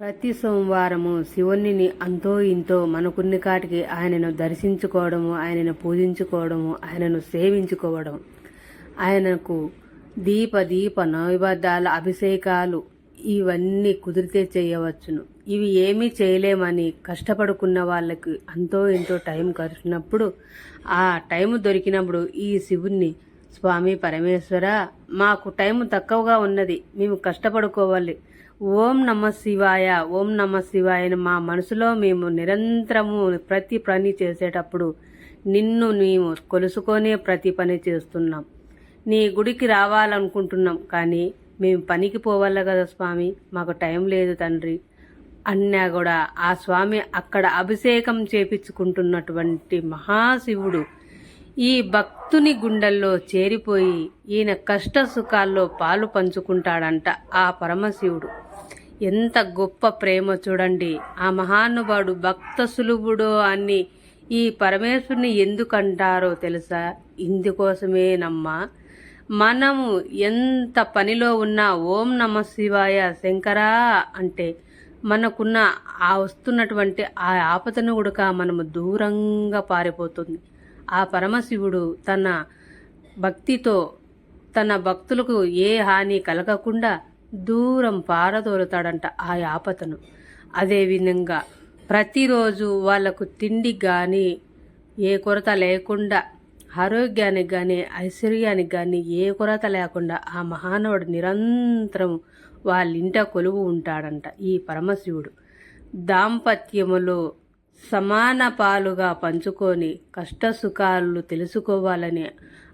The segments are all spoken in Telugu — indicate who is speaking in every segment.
Speaker 1: ప్రతి సోమవారము శివుని అంతో ఇంతో మనకున్ని కాటికి ఆయనను దర్శించుకోవడము ఆయనను పూజించుకోవడము ఆయనను సేవించుకోవడం ఆయనకు దీప దీప నైవేద్యాల అభిషేకాలు ఇవన్నీ కుదిరితే చేయవచ్చును. ఇవి ఏమీ చేయలేమని కష్టపడుకున్న వాళ్ళకి అంతో ఎంతో టైం కలిసినప్పుడు ఆ టైం దొరికినప్పుడు ఈ శివుణ్ణి స్వామి పరమేశ్వర మాకు టైం తక్కువగా ఉన్నది మేము కష్టపడుకోవాలి. ఓం నమ శివాయ ఓం నమ శివాయని మా మనసులో మేము నిరంతరము ప్రతి పని చేసేటప్పుడు నిన్ను మేము కొలుసుకొనే ప్రతి పని చేస్తున్నాం. నీ గుడికి రావాలనుకుంటున్నాం కానీ మేము పనికి పోవాలి కదా స్వామి మాకు టైం లేదు తండ్రి. అన్నా కూడా ఆ స్వామి అక్కడ అభిషేకం చేపించుకుంటున్నటువంటి మహాశివుడు ఈ భక్తుని గుండెల్లో చేరిపోయి ఈయన కష్ట సుఖాల్లో పాలు పంచుకుంటాడంట ఆ పరమశివుడు. ఎంత గొప్ప ప్రేమ చూడండి. ఆ మహానుభావుడు భక్త సులువుడో అని ఈ పరమేశ్వరుని ఎందుకంటారో తెలుసా? ఇందుకోసమేనమ్మా మనము ఎంత పనిలో ఉన్నా ఓం నమ శివాయ శంకరా అంటే మనకున్న ఆ వస్తున్నటువంటి ఆ ఆపదను కూడా మనము దూరంగా పారిపోతుంది. ఆ పరమశివుడు తన భక్తితో తన భక్తులకు ఏ హాని కలగకుండా దూరం పారదోలుతాడంట ఆ యాపతను. అదేవిధంగా ప్రతిరోజు వాళ్ళకు తిండి కానీ ఏ కొరత లేకుండా ఆరోగ్యానికి కానీ ఐశ్వర్యానికి కానీ ఏ కొరత లేకుండా ఆ మహానవుడు నిరంతరం వాళ్ళింట కొలువు ఉంటాడంట ఈ పరమశివుడు. దాంపత్యములో సమాన పాలుగా పంచుకొని కష్టసుఖాలు తెలుసుకోవాలని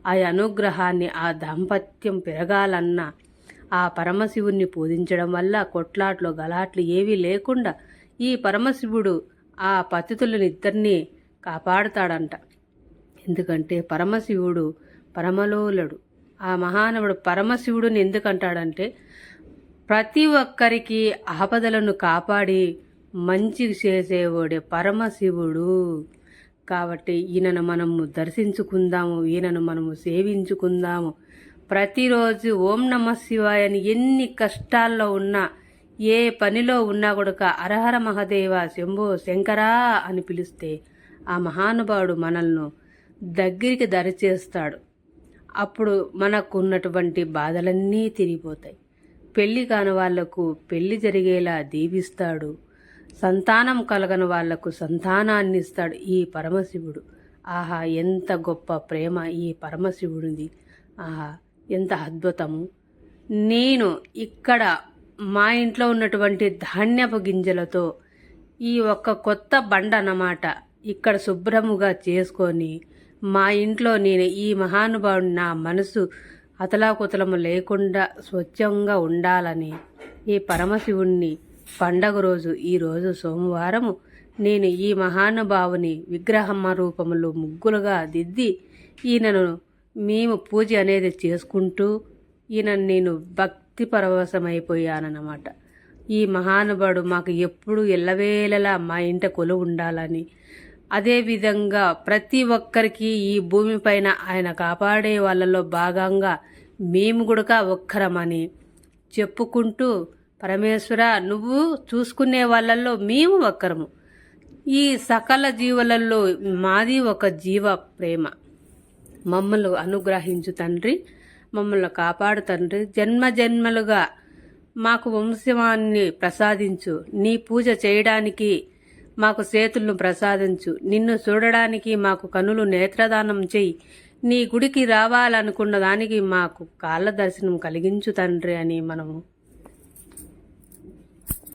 Speaker 1: ఆ అనుగ్రహాన్ని ఆ దాంపత్యం పెరగాలన్న ఆ పరమశివుణ్ణి పూజించడం వల్ల కొట్లాట్లు గలాట్లు ఏవీ లేకుండా ఈ పరమశివుడు ఆ పతితులనిద్దరినీ కాపాడుతాడంట. ఎందుకంటే పరమశివుడు పరమలోలుడు. ఆ మహానవుడు పరమశివుడిని ఎందుకంటాడంటే ప్రతి ఒక్కరికి ఆపదలను కాపాడి మంచి చేసేవాడే పరమశివుడు. కాబట్టి ఈయనను మనము దర్శించుకుందాము ఈయనను మనము సేవించుకుందాము. ప్రతిరోజు ఓం నమ శివాయ అని ఎన్ని కష్టాల్లో ఉన్నా ఏ పనిలో ఉన్నా కూడా అరహర మహదేవ శంభో శంకరా అని పిలిస్తే ఆ మహానుభావుడు మనల్ని దగ్గరికి దరిచేస్తాడు. అప్పుడు మనకు ఉన్నటువంటి బాధలన్నీ తిరిగిపోతాయి. పెళ్ళి కాని వాళ్ళకు పెళ్ళి జరిగేలా దీవిస్తాడు. సంతానం కలగని వాళ్ళకు సంతానాన్ని ఇస్తాడు ఈ పరమశివుడు. ఆహా ఎంత గొప్ప ప్రేమ ఈ పరమశివుడిది. ఆహా ఎంత అద్భుతము. నేను ఇక్కడ మా ఇంట్లో ఉన్నటువంటి ధాన్యపు గింజలతో ఈ ఒక్క కొత్త బండ అన్నమాట ఇక్కడ శుభ్రముగా చేసుకొని మా ఇంట్లో నేను ఈ మహానుభావుని నా మనసు అతలాకుతలము లేకుండా స్వచ్ఛంగా ఉండాలని ఈ పరమశివుణ్ణి పండగ రోజు ఈరోజు సోమవారము నేను ఈ మహానుభావుని విగ్రహమ్మ రూపములు ముగ్గులుగా దిద్ది ఈయనను మేము పూజ అనేది చేసుకుంటూ ఈయన నేను భక్తి పరవశమైపోయానన్నమాట. ఈ మహానుభావుడు మాకు ఎప్పుడు ఎల్లవేళలా మా ఇంట కొలువు ఉండాలని. అదేవిధంగా ప్రతి ఒక్కరికి ఈ భూమిపైన ఆయన కాపాడే వాళ్ళలో భాగంగా మేము కూడా ఒక్కరమని చెప్పుకుంటూ పరమేశ్వర నువ్వు చూసుకునే వాళ్ళల్లో మేము ఒక్కరము. ఈ సకల జీవులలో మాది ఒక జీవ ప్రేమ. మమ్మల్ని అనుగ్రహించు తండ్రి మమ్మల్ని కాపాడు తండ్రి. జన్మ జన్మలుగా మాకు వంశమాన్ని ప్రసాదించు. నీ పూజ చేయడానికి మాకు చేతులను ప్రసాదించు. నిన్ను చూడడానికి మాకు కనులు నేత్రదానం చేయి. నీ గుడికి రావాలనుకున్న దానికి మాకు కాళ్ళ దర్శనం కలిగించు తండ్రి అని మనము